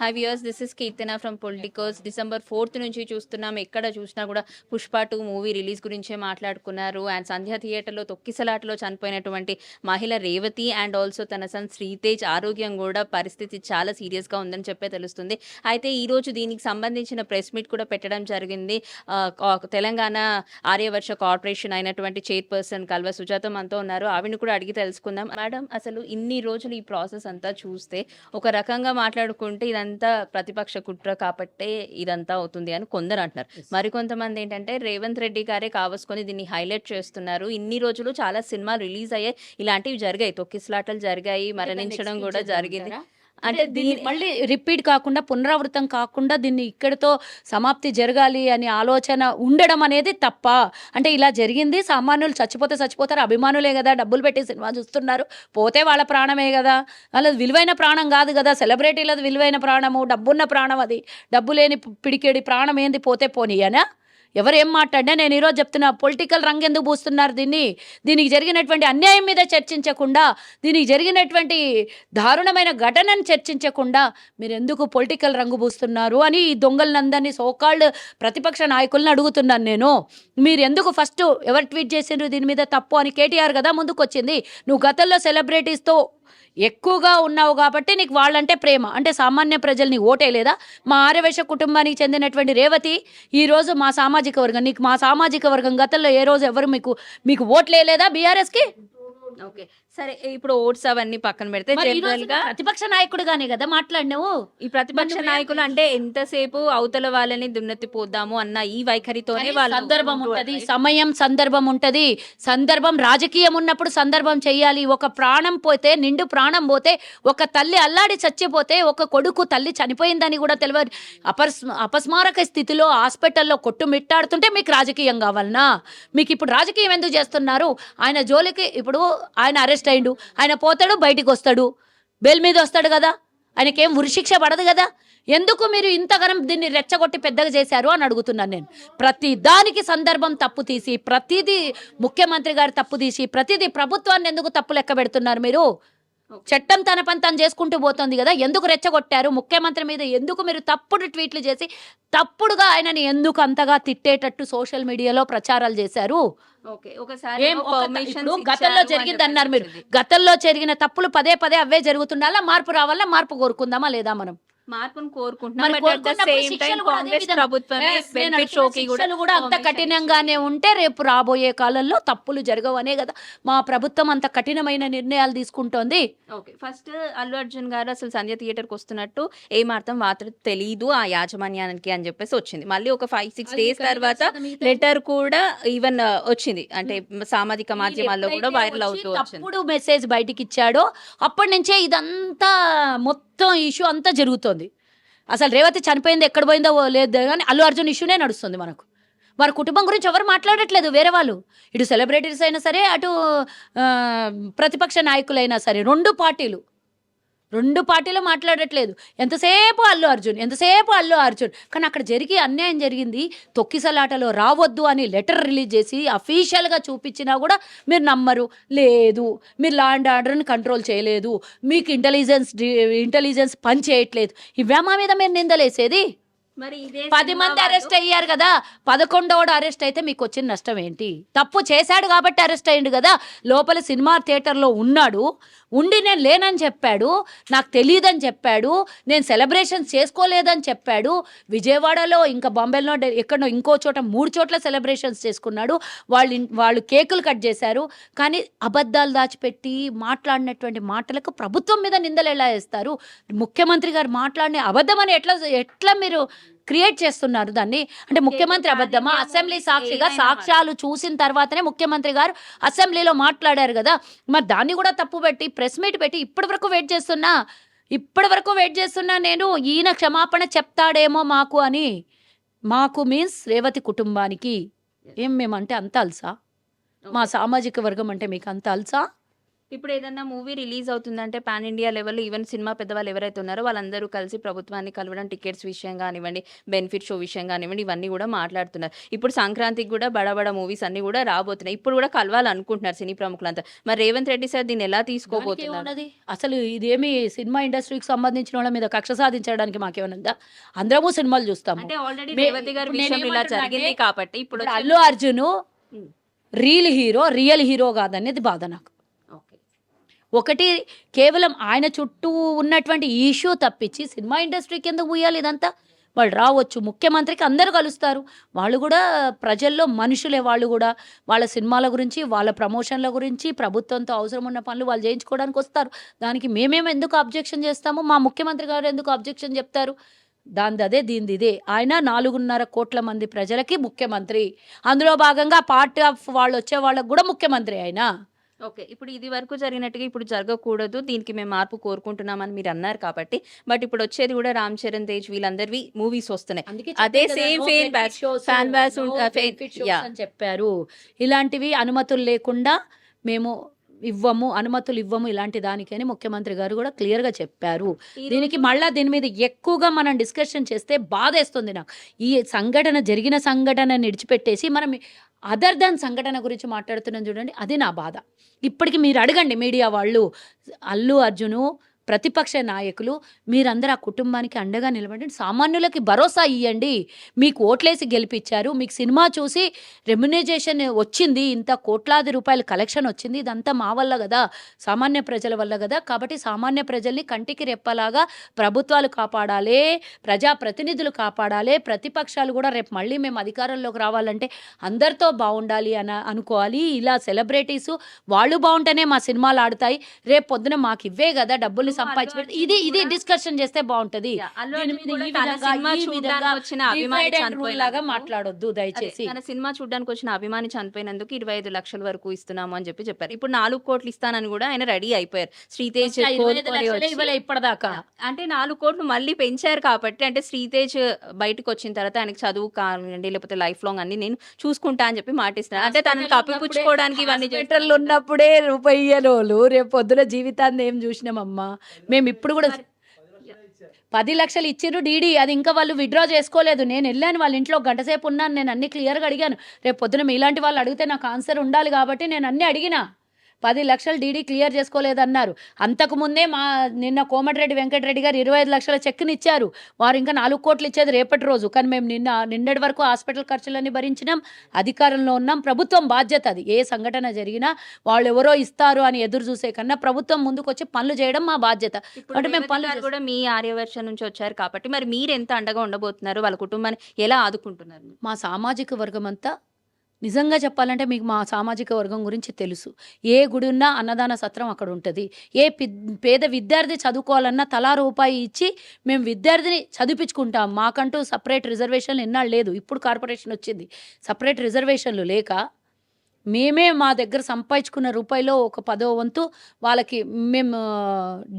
Hi viewers this is Keerthana from politicos December fourth నుంచి చూస్తున్నాం. ఎక్కడ చూసినా కూడా పుష్ప టూ మూవీ రిలీజ్ గురించే మాట్లాడుకున్నారు. అండ్ సంధ్య థియేటర్లో తొక్కిసలాటలో చనిపోయినటువంటి మహిళ రేవతి అండ్ ఆల్సో తన సన్ శ్రీతేజ్ ఆరోగ్యం కూడా పరిస్థితి చాలా సీరియస్గా ఉందని చెప్పే తెలుస్తుంది. అయితే ఈరోజు దీనికి సంబంధించిన ప్రెస్ మీట్ కూడా పెట్టడం జరిగింది. తెలంగాణ ఆర్యవర్ష కార్పొరేషన్ అయినటువంటి చైర్పర్సన్ కల్వ సుజాత మనతో ఉన్నారు. ఆవిడని కూడా అడిగి తెలుసుకుందాం. మేడం అసలు ఇన్ని రోజులు ఈ ప్రాసెస్ అంతా చూస్తే ఒక రకంగా మాట్లాడుకుంటే ఇదంతా ప్రతిపక్ష కుట్ర కాబట్టే ఇదంతా అవుతుంది అని కొందరు అంటున్నారు. మరికొంతమంది ఏంటంటే రేవంత్ రెడ్డి గారే కావసుకొని దీన్ని హైలైట్ చేస్తున్నారు. ఇన్ని రోజులు చాలా సినిమాలు రిలీజ్ అయ్యాయి. ఇలాంటివి జరిగాయి. తొక్కిసలాటలు జరిగాయి. మరణించడం కూడా జరిగింది. అంటే దీన్ని మళ్ళీ రిపీట్ కాకుండా పునరావృతం కాకుండా దీన్ని ఇక్కడితో సమాప్తి జరగాలి అని ఆలోచన ఉండడం అనేది తప్ప. అంటే ఇలా జరిగింది సామాన్యులు చచ్చిపోతే చచ్చిపోతారు అభిమానులే కదా డబ్బులు పెట్టి సినిమా చూస్తున్నారు పోతే వాళ్ళ ప్రాణమే కదా. వాళ్ళది విలువైన ప్రాణం కాదు కదా సెలబ్రిటీలది విలువైన ప్రాణము డబ్బున్న ప్రాణం అది. డబ్బు లేని పిడికేడి ప్రాణం ఏంది పోతే పోనీయనా? ఎవరు ఏం మాట్లాడినా నేను ఈరోజు చెప్తున్నా పొలిటికల్ రంగు ఎందుకు పూస్తున్నారు దీన్ని? దీనికి జరిగినటువంటి అన్యాయం మీద చర్చించకుండా దీనికి జరిగినటువంటి దారుణమైన ఘటనను చర్చించకుండా మీరు ఎందుకు పొలిటికల్ రంగు పూస్తున్నారు అని ఈ దొంగలనందరినీ సోకాల్డ్ ప్రతిపక్ష నాయకులను అడుగుతున్నాను నేను. మీరు ఎందుకు ఫస్ట్ ఎవరు ట్వీట్ చేసిండ్రు దీని మీద తప్పు అని కేటీఆర్ కదా ముందుకు వచ్చింది నువ్వు గతంలో సెలబ్రిటీస్తో ఎక్కువగా ఉన్నావు కాబట్టి నీకు వాళ్ళంటే ప్రేమ. అంటే సామాన్య ప్రజల్ని ఓటే లేదా? మా ఆర్యవేశ కుటుంబానికి చెందినటువంటి రేవతి ఈరోజు మా సామాజిక వర్గం నీకు మా సామాజిక వర్గం గతంలో ఏ రోజు ఎవరు మీకు మీకు ఓట్లేదా బీఆర్ఎస్కి? ఓకే. సరే ఇప్పుడు ఓట్స్ అవన్నీ పక్కన పెడితే జనరల్గా ప్రతిపక్ష నాయకుడుగానే కదా మాట్లాడినావు? ఈ ప్రతిపక్ష నాయకులు అంటే ఎంతసేపు అవతల వాళ్ళని దున్నెత్తి పోద్దాము అన్న ఈ వైఖరితోనే వాళ్ళు సందర్భం ఉంటది సమయం సందర్భం ఉంటది. సందర్భం రాజకీయం ఉన్నప్పుడు సందర్భం చెయ్యాలి ఒక ప్రాణం పోతే నిండు ప్రాణం పోతే ఒక తల్లి అల్లాడి చచ్చిపోతే ఒక కొడుకు తల్లి చనిపోయిందని కూడా తెలియదు. అపస్ అపస్మారక స్థితిలో హాస్పిటల్లో కొట్టుమిట్టాడుతుంటే మీకు రాజకీయం కావాలనా? మీకు ఇప్పుడు రాజకీయం ఎందుకు చేస్తున్నారు? ఆయన జోలికి ఇప్పుడు ఆయన అరెస్ట్ అయిండు. ఆయన పోతాడు బయటికి వస్తాడు. బెయిల్ మీద వస్తాడు కదా? ఆయనకేం ఉరిశిక్ష పడదు కదా? ఎందుకు మీరు ఇంతగానం దీన్ని రెచ్చగొట్టి పెద్దగా చేశారు అని అడుగుతున్నాను నేను. ప్రతి దానికి సందర్భం తప్పు తీసి ప్రతిదీ ముఖ్యమంత్రి గారు తప్పు తీసి ప్రతిదీ ప్రభుత్వాన్ని ఎందుకు తప్పు లెక్క పెడుతున్నారు మీరు? చట్టం తన పని తను చేసుకుంటూ పోతుంది కదా ఎందుకు రెచ్చగొట్టారు? ముఖ్యమంత్రి మీద ఎందుకు మీరు తప్పుడు ట్వీట్లు చేసి తప్పుడుగా ఆయనని ఎందుకు అంతగా తిట్టేటట్టు సోషల్ మీడియాలో ప్రచారాలు చేశారు? గతంలో జరిగింది అన్నారు మీరు. గతంలో జరిగిన తప్పులు పదే పదే అవే జరుగుతుండాలా మార్పు రావాలా మార్పు కోరుకుందామా లేదా మనం? మార్పును కోరుకుంటున్నాం. కూడా అంత కఠినంగానే ఉంటే రేపు రాబోయే కాలంలో తప్పులు జరగవనే కదా. మా ప్రభుత్వం అంత కఠినమైన నిర్ణయాలు తీసుకుంటోంది. ఓకే ఫస్ట్ అల్లు అర్జున్ గారు అసలు సంధ్య థియేటర్కి వస్తున్నట్టు ఏమాత్రం మాత్రం తెలియదు ఆ యాజమాన్యానికి అని చెప్పేసి వచ్చింది. మళ్ళీ ఒక ఫైవ్ సిక్స్ డేస్ తర్వాత లెటర్ కూడా ఈవెన్ వచ్చింది. అంటే సామాజిక మాధ్యమాల్లో కూడా వైరల్ అవుతూ వచ్చింది. మెసేజ్ బయటికి ఇచ్చాడో అప్పటి నుంచే ఇదంతా మొత్తం ఇష్యూ అంతా జరుగుతోంది. అసలు రేవతి చనిపోయింది ఎక్కడ పోయిందో లేదు కానీ అల్లు అర్జున్ ఇష్యూనే నడుస్తుంది మనకు. వారి కుటుంబం గురించి ఎవరు మాట్లాడట్లేదు వేరే వాళ్ళు. ఇటు సెలబ్రిటీస్ అయినా సరే అటు ప్రతిపక్ష నాయకులైనా సరే రెండు పార్టీలు. రెండు పార్టీలు మాట్లాడట్లేదు. ఎంతసేపు అల్లు అర్జున్ ఎంతసేపు అల్లు అర్జున్? కానీ అక్కడ జరిగి అన్యాయం జరిగింది. తొక్కిసలాటలో రావద్దు అని లెటర్ రిలీజ్ చేసి అఫీషియల్గా చూపించినా కూడా మీరు నమ్మరు. లేదు మీరు లా అండ్ ఆర్డర్ని కంట్రోల్ చేయలేదు. మీకు ఇంటెలిజెన్స్ ఇంటెలిజెన్స్ పని చేయట్లేదు. ఇవే మా మీద మీరు నిందలేసేది? పది మంది అరెస్ట్ అయ్యారు కదా. పదకొండోడు అరెస్ట్ అయితే మీకు వచ్చిన నష్టం ఏంటి తప్పు చేశాడు కాబట్టి అరెస్ట్ అయ్యిండు కదా. లోపల సినిమా థియేటర్లో ఉన్నాడు. ఉండి నేను లేనని చెప్పాడు నాకు తెలియదని చెప్పాడు నేను సెలబ్రేషన్స్ చేసుకోలేదని చెప్పాడు. విజయవాడలో ఇంకా బాంబేలో ఎక్కడో ఇంకో చోట మూడు చోట్ల సెలబ్రేషన్స్ చేసుకున్నాడు. వాళ్ళు వాళ్ళు కేకులు కట్ చేశారు. కానీ అబద్ధాలు దాచిపెట్టి మాట్లాడినటువంటి మాటలకు ప్రభుత్వం మీద నిందలు ఎలా వేస్తారు? ముఖ్యమంత్రి గారు మాట్లాడిన అబద్ధం అని ఎట్లా ఎట్లా మీరు క్రియేట్ చేస్తున్నారు దాన్ని. అంటే ముఖ్యమంత్రి అబద్ధమా? అసెంబ్లీ సాక్షిగా సాక్ష్యాలు చూసిన తర్వాతనే ముఖ్యమంత్రి గారు అసెంబ్లీలో మాట్లాడారు కదా. మరి దాన్ని కూడా తప్పు పెట్టి ప్రెస్ మీట్ పెట్టి ఇప్పటి వరకు వెయిట్ చేస్తున్నా? ఇప్పటి వరకు వెయిట్ చేస్తున్నా నేను? ఈయన క్షమాపణ చెప్తాడేమో మాకు అని? మాకు మీన్స్ రేవతి కుటుంబానికి. ఏం మేమంటే అంత అల్సా? మా సామాజిక వర్గం అంటే మీకు అంత అల్సా? ఇప్పుడు ఏదన్నా మూవీ రిలీజ్ అవుతుందంటే pan India level even cinema పెద్దవాళ్ళు ఎవరైతే ఉన్నారో వాళ్ళందరూ కలిసి ప్రభుత్వాన్ని కలవడం టికెట్స్ విషయం కానివ్వండి బెనిఫిట్ షో విషయం కానివ్వండి ఇవన్నీ కూడా మాట్లాడుతున్నారు. ఇప్పుడు సంక్రాంతికి కూడా బడా బడా మూవీస్ అన్ని కూడా రాబోతున్నాయి. ఇప్పుడు కూడా కలవాలనుకుంటున్నారు సినీ ప్రముఖులంతా. మరి రేవంత్ రెడ్డి సార్ దీన్ని ఎలా తీసుకోబోతున్నారు? ఏమున్నది అసలు ఇదేమి సినిమా ఇండస్ట్రీకి సంబంధించిన వాళ్ళ మీద కక్ష సాధించడానికి మాకేమనుందా అందరము సినిమాలు చూస్తాము. అంటే ఆల్రెడీ రేవతి గారి విషయం ఇలా జరిగింది కాబట్టి ఇప్పుడు Allu Arjun. Real hero real hero కాదనేది బాధ నాకు. ఒకటి కేవలం ఆయన చుట్టూ ఉన్నటువంటి ఇష్యూ తప్పించి సినిమా ఇండస్ట్రీకి ఎందుకు పోయాలి ఇదంతా. వాళ్ళు రావచ్చు ముఖ్యమంత్రికి అందరూ కలుస్తారు. వాళ్ళు కూడా ప్రజల్లో మనుషులే వాళ్ళు కూడా. వాళ్ళ సినిమాల గురించి వాళ్ళ ప్రమోషన్ల గురించి ప్రభుత్వంతో అవసరం ఉన్న పనులు వాళ్ళు చేయించుకోవడానికి వస్తారు. దానికి మేమేం ఎందుకు అబ్జెక్షన్ చేస్తాము? మా ముఖ్యమంత్రి గారు ఎందుకు అబ్జెక్షన్ చెప్తారు? దాని అదే దీనిది ఇదే. ఆయన నాలుగున్నర కోట్ల మంది ప్రజలకి ముఖ్యమంత్రి. అందులో భాగంగా పార్ట్ ఆఫ్ వాళ్ళు వచ్చే వాళ్ళకు కూడా ముఖ్యమంత్రి ఆయన. ఓకే. ఇప్పుడు ఇది వరకు జరిగినట్టుగా ఇప్పుడు జరగకూడదు. దీనికి మేము మార్పు కోరుకుంటున్నామని మీరు అన్నారు కాబట్టి. బట్ ఇప్పుడు వచ్చేది కూడా రామ్ చరణ్ తేజ్ వీళ్ళందరివి మూవీస్ వస్తున్నాయి. అదే benefit shows yeah. అని చెప్పారు. ఇలాంటివి అనుమతులు లేకుండా మేము ఇవ్వము అనుమతులు ఇవ్వము ఇలాంటి దానికని ముఖ్యమంత్రి గారు కూడా క్లియర్గా చెప్పారు దీనికి మళ్ళా దీని మీద ఎక్కువగా మనం డిస్కషన్ చేస్తే బాధేస్తుంది నాకు. ఈ సంఘటన జరిగిన సంఘటన విడిచిపెట్టేసి మనం అదర్ దాన్ సంఘటన గురించి మాట్లాడుతున్నాను చూడండి అది నా బాధ. ఇప్పటికి మీరు అడగండి మీడియా వాళ్ళు అల్లు అర్జును ప్రతిపక్ష నాయకులు మీరందరూ ఆ కుటుంబానికి అండగా నిలబడండి. సామాన్యులకి భరోసా ఇవ్వండి మీకు ఓట్లేసి గెలిపించారు మీకు సినిమా చూసి రెమ్యునైజేషన్ వచ్చింది. ఇంత కోట్లాది రూపాయల కలెక్షన్ వచ్చింది. ఇదంతా మా వల్ల కదా. సామాన్య ప్రజల వల్ల కదా. కాబట్టి సామాన్య ప్రజల్ని కంటికి రెప్పలాగా ప్రభుత్వాలు కాపాడాలి ప్రజాప్రతినిధులు కాపాడాలి. ప్రతిపక్షాలు కూడా రేపు మళ్ళీ మేము అధికారంలోకి రావాలంటే అందరితో బాగుండాలి అని అనుకోవాలి. ఇలా సెలబ్రిటీస్ వాళ్ళు బాగుంటేనే మా సినిమాలు ఆడతాయి. రేపు పొద్దున మాకు ఇవ్వే కదా డబ్బులు సంపాదించి పెడితే- ఇది ఇది డిస్కషన్ చేస్తే బాగుంటది. లాగా మాట్లాడొద్దు దయచేసి. తన సినిమా చూడడానికి వచ్చిన అభిమాని చనిపోయినందుకు ఇరవై ఐదు లక్షల వరకు ఇస్తున్నాము అని చెప్పి చెప్పారు. ఇప్పుడు నాలుగు కోట్లు ఇస్తానని కూడా ఆయన రెడీ అయిపోయారు. శ్రీతేజ్ ఇప్పటిదాకా. అంటే నాలుగు కోట్లు మళ్ళీ పెంచారు కాబట్టి అంటే శ్రీతేజ్ బయటకు వచ్చిన తర్వాత ఆయనకి చదువు కానివ్వండి లేకపోతే లైఫ్ లాంగ్ అన్ని నేను చూసుకుంటా అని చెప్పి మాటిస్తున్నాను అంటే తనని కప్పిపుచ్చుకోవడానికి ఇవన్నీ ఉన్నప్పుడే రూపాయి రేపు పొద్దున జీవితాన్ని ఏం చూసినామమ్మా? మేము ఇప్పుడు కూడా పది లక్షలు ఇచ్చిర్రు డీడీ అది ఇంకా వాళ్ళు విత్డ్రా చేసుకోలేదు. నేను వెళ్ళాను వాళ్ళ ఇంట్లో గంట సేపు ఉన్నాను నేను అన్ని క్లియర్గా అడిగాను. రేపు పొద్దున మీలాంటి వాళ్ళు అడిగితే నాకు ఆన్సర్ ఉండాలి కాబట్టి నేను అన్ని అడిగినా. పది లక్షలు డీడీ క్లియర్ చేసుకోలేదన్నారు. అంతకుముందే మా నిన్న కోమటిరెడ్డి వెంకటరెడ్డి గారు ఇరవై ఐదు లక్షల చెక్కుని ఇచ్చారు. వారు ఇంకా నాలుగు కోట్లు ఇచ్చేది రేపటి రోజు. కానీ మేము నిన్న నిన్నటి వరకు హాస్పిటల్ ఖర్చులన్నీ భరించినాం అధికారంలో ఉన్నాం. ప్రభుత్వం బాధ్యత అది. ఏ సంఘటన జరిగినా వాళ్ళు ఎవరో ఇస్తారు అని ఎదురు చూసే కన్నా ప్రభుత్వం ముందుకు వచ్చి పనులు చేయడం మా బాధ్యత. అంటే మేము పనులు కూడా మీ ఆర్యవర్ష నుంచి వచ్చారు కాబట్టి మరి మీరు ఎంత అండగా ఉండబోతున్నారు? వాళ్ళ కుటుంబాన్ని ఎలా ఆదుకుంటున్నారు? మా సామాజిక వర్గం అంతా నిజంగా చెప్పాలంటే మీకు మా సామాజిక వర్గం గురించి తెలుసు. ఏ గుడి ఉన్నా అన్నదాన సత్రం అక్కడ ఉంటుంది. ఏ పేద విద్యార్థి చదువుకోవాలన్నా తలా రూపాయి ఇచ్చి మేము విద్యార్థిని చదివించుకుంటాం. మాకంటూ సపరేట్ రిజర్వేషన్లు ఎన్నాళ్ళు లేదు. ఇప్పుడు కార్పొరేషన్ వచ్చింది. సపరేట్ రిజర్వేషన్లు లేక మేమే మా దగ్గర సంపాదించుకున్న రూపాయిలో ఒక పదో వంతు వాళ్ళకి మేము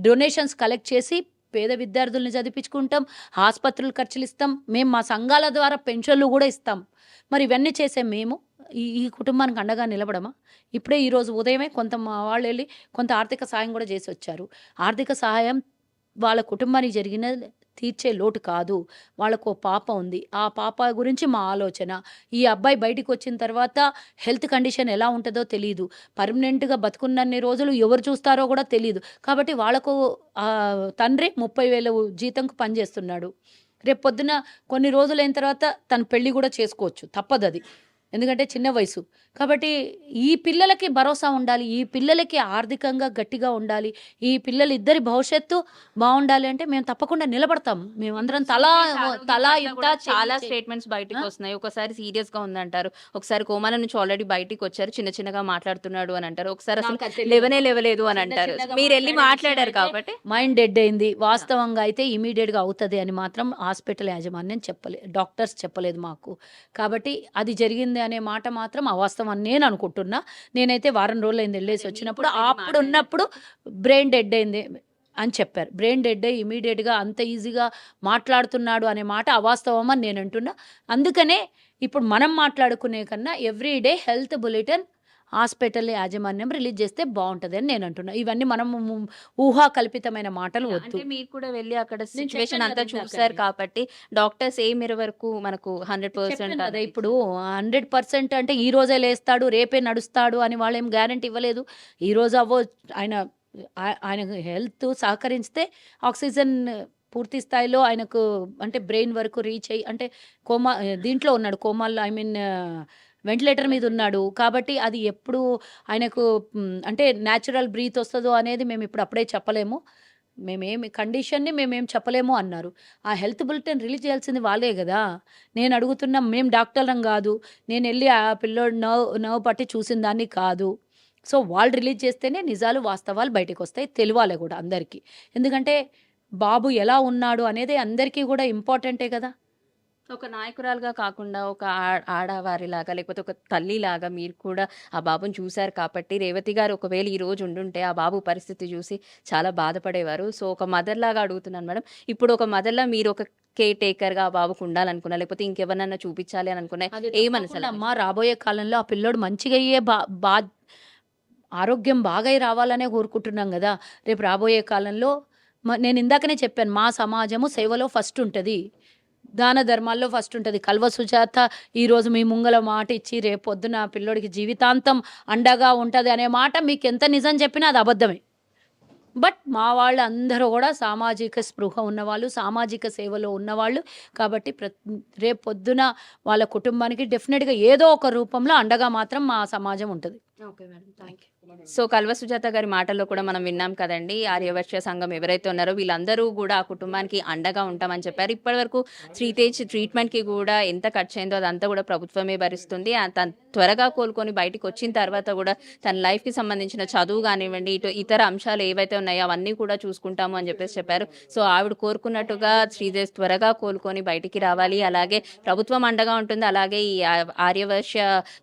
డొనేషన్స్ కలెక్ట్ చేసి పేద విద్యార్థుల్ని చదివించుకుంటాం. ఆసుపత్రులు ఖర్చులు ఇస్తాం. మేము మా సంఘాల ద్వారా పెన్షన్లు కూడా ఇస్తాం. మరి ఇవన్నీ చేసే మేము ఈ ఈ కుటుంబానికి అండగా నిలబడమా? ఇప్పుడే ఈరోజు ఉదయమే కొంత మా వాళ్ళు వెళ్ళి కొంత ఆర్థిక సహాయం కూడా చేసి వచ్చారు. ఆర్థిక సహాయం వాళ్ళ కుటుంబానికి జరిగిన తీర్చే లోటు కాదు. వాళ్ళకు ఓ పాప ఉంది. ఆ పాప గురించి మా ఆలోచన. ఈ అబ్బాయి బయటికి వచ్చిన తర్వాత హెల్త్ కండిషన్ ఎలా ఉంటుందో తెలియదు పర్మనెంట్గా బతుకున్నన్ని రోజులు ఎవరు చూస్తారో కూడా తెలియదు కాబట్టి వాళ్ళకు తండ్రి ముప్పై వేల జీతంకు పనిచేస్తున్నాడు. రేపు పొద్దున కొన్ని రోజులైన తర్వాత తన పెళ్ళి కూడా చేసుకోవచ్చు. తప్పదు అది ఎందుకంటే చిన్న వయసు. కాబట్టి ఈ పిల్లలకి భరోసా ఉండాలి ఈ పిల్లలకి ఆర్థికంగా గట్టిగా ఉండాలి ఈ పిల్లలు ఇద్దరి భవిష్యత్తు బాగుండాలి అంటే మేము తప్పకుండా నిలబడతాం. మేమందరం తలా తలా ఇంత చాలా స్టేట్మెంట్స్ బయటకు? వస్తున్నాయి. ఒకసారి సీరియస్గా ఉందంటారు ఒకసారి కోమాల నుంచి ఆల్రెడీ బయటికి వచ్చారు చిన్న చిన్నగా మాట్లాడుతున్నాడు అని అంటారు ఒకసారి అసలు. లేవనే లేవలేదు అని అంటారు. మీరు వెళ్ళి మాట్లాడే మాట్లాడారు కాబట్టి? మైండ్ డెడ్ అయింది. వాస్తవంగా అయితే ఇమీడియట్గా అవుతుంది అని మాత్రం హాస్పిటల్ యాజమాన్యం చెప్పలేదు డాక్టర్స్ చెప్పలేదు మాకు. కాబట్టి అది జరిగింది అనే మాట మాత్రం అవాస్తవం అని నేను అనుకుంటున్నా. నేనైతే వారం రోజులు అయింది వెళ్ళేసి వచ్చినప్పుడు అప్పుడు ఉన్నప్పుడు బ్రెయిన్ డెడ్ అయింది అని చెప్పారు. బ్రెయిన్ డెడ్ అయ్యి ఇమీడియట్గా అంత ఈజీగా మాట్లాడుతున్నాడు అనే మాట అవాస్తవం అని నేను అంటున్నా. అందుకనే ఇప్పుడు మనం మాట్లాడుకునే కన్నా every day health bulletin hospital యాజమాన్యం రిలీజ్ చేస్తే బాగుంటుంది అని నేను అంటున్నా. ఇవన్నీ మనం ఊహా కల్పితమైన మాటలు వద్దు. మీరు కూడా వెళ్ళి అక్కడ సిచ్యువేషన్ అంతా చూసారు అది. కాబట్టి డాక్టర్స్ ఏ మేర వరకు మనకు హండ్రెడ్ పర్సెంట్ కదా ఇప్పుడు. హండ్రెడ్ పర్సెంట్ అంటే ఈ రోజే లేస్తాడు రేపే నడుస్తాడు అని వాళ్ళు ఏం గ్యారంటీ ఇవ్వలేదు. ఈ రోజు అవ్వ ఆయన ఆయన హెల్త్ సహకరిస్తే ఆక్సిజన్ పూర్తి స్థాయిలో ఆయనకు అంటే బ్రెయిన్ వరకు రీచ్ అయ్యి అంటే కోమా దీంట్లో ఉన్నాడు కోమాల్లో ఐ మీన్ వెంటిలేటర్ మీద ఉన్నాడు. కాబట్టి అది ఎప్పుడు ఆయనకు అంటే న్యాచురల్ బ్రీత్ వస్తుందో అనేది మేము ఇప్పుడు అప్పుడే చెప్పలేము. మేమేమి కండిషన్ని మేమేం చెప్పలేము అన్నారు. ఆ హెల్త్ బులెటిన్ రిలీజ్ చేయాల్సింది వాళ్ళే కదా. నేను అడుగుతున్నా మేము డాక్టర్లం కాదు. నేను వెళ్ళి ఆ పిల్లోడు నవ్ నవ్వు పట్టి చూసిన దాన్ని కాదు. సో వాళ్ళు రిలీజ్ చేస్తేనే నిజాలు వాస్తవాలు బయటకు వస్తాయి. తెలియాలి కూడా అందరికీ. ఎందుకంటే బాబు ఎలా ఉన్నాడు అనేది అందరికీ కూడా ఇంపార్టెంటే కదా. ఒక నాయకురాలుగా కాకుండా ఒక ఆడవారిలాగా లేకపోతే ఒక తల్లిలాగా మీరు కూడా ఆ బాబుని చూశారు కాబట్టి రేవతి గారు ఒకవేళ ఈ రోజు ఉండుంటే ఆ బాబు పరిస్థితి చూసి చాలా బాధపడేవారు. సో ఒక మదర్ లాగా అడుగుతున్నాను మేడం. ఇప్పుడు ఒక మదర్లా మీరు ఒక కేర్ టేకర్గా ఆ బాబుకు ఉండాలనుకున్నా లేకపోతే ఇంకెవరినన్నా చూపించాలి అని అనుకున్నా ఏమని సలహా అమ్మా రాబోయే కాలంలో ఆ పిల్లోడు మంచిగా అయ్యే బా బా ఆరోగ్యం బాగా రావాలనే కోరుకుంటున్నాం కదా. రేపు రాబోయే కాలంలో నేను ఇందాకనే చెప్పాను మా సమాజము సేవలో ఫస్ట్ ఉంటుంది. దాన ధర్మాల్లో ఫస్ట్ ఉంటుంది. కల్వ సుజాత ఈరోజు మీ ముంగల మాట ఇచ్చి రేపు పొద్దున పిల్లోడికి జీవితాంతం అండగా ఉంటుంది అనే మాట మీకు ఎంత నిజం చెప్పినా అది అబద్ధమే. బట్ మా వాళ్ళు అందరూ కూడా సామాజిక స్పృహ ఉన్నవాళ్ళు సామాజిక సేవలో ఉన్నవాళ్ళు కాబట్టి ప్ర రేపు పొద్దున వాళ్ళ కుటుంబానికి డెఫినెట్గా ఏదో ఒక రూపంలో అండగా మాత్రం మా సమాజం ఉంటుంది. Okay madam thank you so Kalva Sujatha గారి మాటల్లో కూడా మనం విన్నాం కదండి ఆర్యవర్ష సంఘం ఎవరైతే ఉన్నారో వీళ్ళందరూ కూడా ఆ కుటుంబానికి అండగా ఉంటామని చెప్పారు. ఇప్పటి వరకు శ్రీతేజ్ ట్రీట్మెంట్కి కూడా ఎంత ఖర్చు అయిందో అదంతా కూడా ప్రభుత్వమే భరిస్తుంది. తను త్వరగా కోలుకొని బయటికి వచ్చిన తర్వాత కూడా తన లైఫ్కి సంబంధించిన చదువు కానివ్వండి ఇటు ఇతర అంశాలు ఏవైతే ఉన్నాయో అవన్నీ కూడా చూసుకుంటాము అని చెప్పేసి చెప్పారు. సో ఆవిడ కోరుకున్నట్టుగా శ్రీదేజ్ త్వరగా కోలుకొని బయటికి రావాలి. అలాగే ప్రభుత్వం అండగా ఉంటుంది. అలాగే ఈ ఆ- ఆర్యవర్ష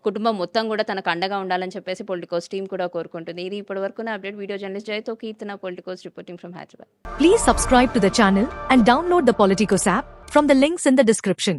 కుటుంబం మొత్తం కూడా తనకు అండగా ఉండాలని చెప్పేసి పొలిటికోస్ టీం కూడా కోరుకుంటుంది ఇది ఇప్పటి వరకు నా update video journalist జయతో Keerthana Politicos reporting from Hyderabad Please subscribe to the channel and download the Politicos app from the links in the description.